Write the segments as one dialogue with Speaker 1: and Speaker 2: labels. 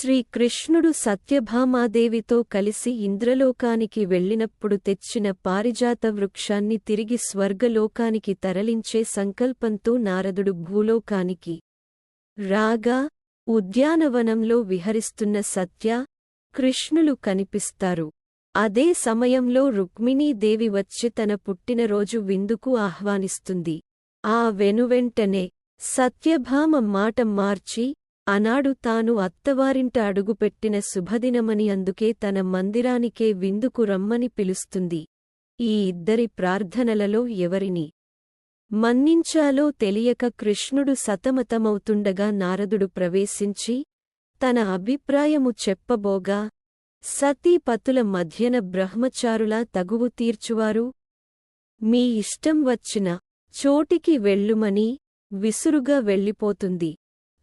Speaker 1: శ్రీకృష్ణుడు సత్యభామాదేవితో కలిసి ఇంద్రలోకానికి వెళ్ళినప్పుడు తెచ్చిన పారిజాత వృక్షాన్ని తిరిగి స్వర్గలోకానికి తరలించే సంకల్పంతో నారదుడు భూలోకానికి రాగా ఉద్యానవనంలో విహరిస్తున్న సత్య కృష్ణులు కనిపిస్తారు. అదే సమయంలో రుక్మిణీదేవి వచ్చి తన పుట్టినరోజు విందుకు ఆహ్వానిస్తుంది. ఆ వెనువెంటనే సత్యభామ మాట మార్చి అనాడు తాను అత్తవారింట అడుగుపెట్టిన శుభదినమని అందుకే తన మందిరానికే విందుకు రమ్మని పిలుస్తుంది. ఈ ఇద్దరి ప్రార్థనలలో ఎవరిని మన్నించాలో తెలియక కృష్ణుడు సతమతమవుతుండగా నారదుడు ప్రవేశించి తన అభిప్రాయము చెప్పబోగా సతీపతుల మధ్యన బ్రహ్మచారులా తగువు తీర్చువారు? మీ ఇష్టం వచ్చిన చోటికి వెళ్ళుమని విసురుగా వెళ్ళిపోతుంది.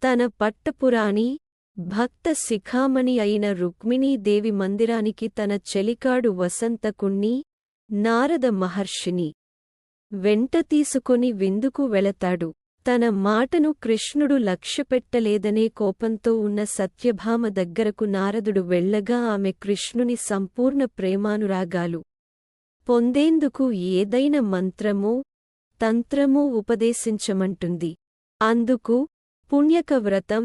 Speaker 1: తన పట్టపురాణి భక్త శిఖామణి అయిన రుక్మిణీదేవి మందిరానికి తన చెలికాడు వసంతకుణ్ణి నారద మహర్షిని వెంట తీసుకొని విందుకు వెళతాడు. తన మాటను కృష్ణుడు లక్ష్యపెట్టలేదనే కోపంతో ఉన్న సత్యభామ దగ్గరకు నారదుడు వెళ్ళగా ఆమె కృష్ణుని సంపూర్ణ ప్రేమానురాగాలు పొందేందుకు ఏదైన మంత్రమో తంత్రమూ ఉపదేశించమంటుంది. అందుకు పుణ్యక వ్రతం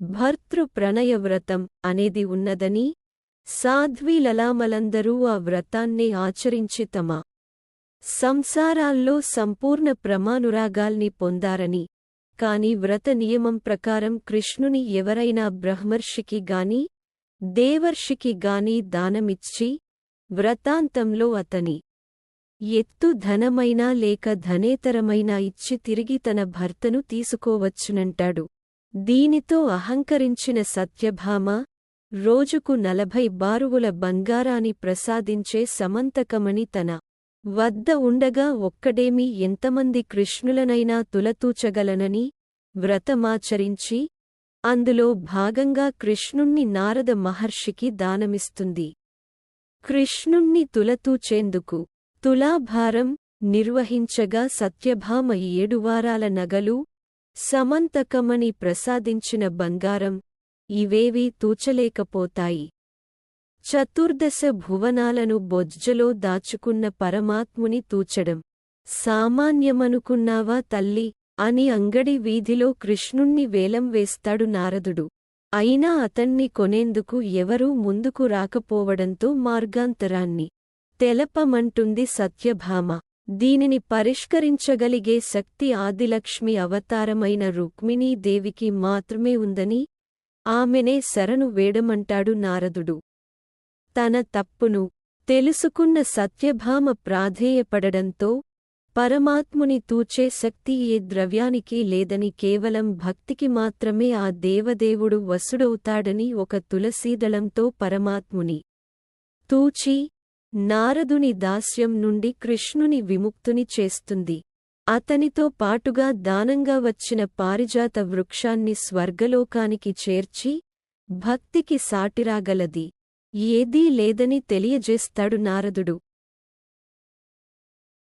Speaker 1: భర్తృ ప్రణయ వ్రతం అనేది ఉన్నదని సాధ్వీలలామలందరూ ఆ వ్రతాన్ని ఆచరించి తమ సంసారాల్లో సంపూర్ణ ప్రమానురాగాల్ని పొందారని కాని వ్రత నియమం ప్రకారం కృష్ణుని ఎవరైనా బ్రహ్మర్షికి గాని దేవర్షికి గాని దానమిచ్చి వ్రతాంతంలో అతని ఎత్తు ధనమైనా లేక ధనేతరమైనా ఇచ్చి తిరిగి తన భర్తను తీసుకోవచ్చునంటాడు. దీనితో అహంకరించిన సత్యభామ రోజుకు నలభై బారువుల బంగారాన్ని ప్రసాదించే సమంతకమణి తన వద్ద ఉండగా ఒక్కడేమి ఎంతమంది కృష్ణులనైనా తులతూచగలనని వ్రతమాచరించి అందులో భాగంగా కృష్ణుణ్ణి నారద మహర్షికి దానమిస్తుంది. కృష్ణుణ్ణి తులతూచేందుకు తులాభారం నిర్వహించగా సత్యభామ ఏడువారాల నగలు సమంతకమని ప్రసాదించిన బంగారం ఇవేవీ తూచలేకపోతాయి. చతుర్దశ భువనాలను బొజ్జలో దాచుకున్న పరమాత్ముని తూచడం. సామాన్యమనుకున్నావా తల్లి? అని అంగడి వీధిలో కృష్ణుణ్ణి వేలం వేస్తాడు నారదుడు. అయినా అతన్ని కొనేందుకు ఎవరూ ముందుకు రాకపోవడంతో మార్గాంతరాన్ని తెలపమంటుంది సత్యభామ. దీనిని పరిష్కరించగలిగే శక్తి ఆదిలక్ష్మి అవతారమైన రుక్మిణీదేవికి మాత్రమే ఉందని ఆమెనే శరణు వేడమంటాడు నారదుడు. తన తప్పును తెలుసుకున్న సత్యభామ ప్రాధేయపడడంతో పరమాత్ముని తూచే శక్తి ఏ ద్రవ్యానికి లేదని కేవలం భక్తికి మాత్రమే ఆ దేవదేవుడు వసుడవుతాడని ఒక తులసీదళంతో పరమాత్ముని తూచి నారదుని దాస్యం నుండి కృష్ణుని విముక్తుని చేస్తుంది. అతనితో పాటుగా దానంగా వచ్చిన పారిజాత వృక్షాన్ని స్వర్గలోకానికి చేర్చి భక్తికి సాటిరాగలది. ఏదీ లేదని తెలియజేస్తాడు నారదుడు.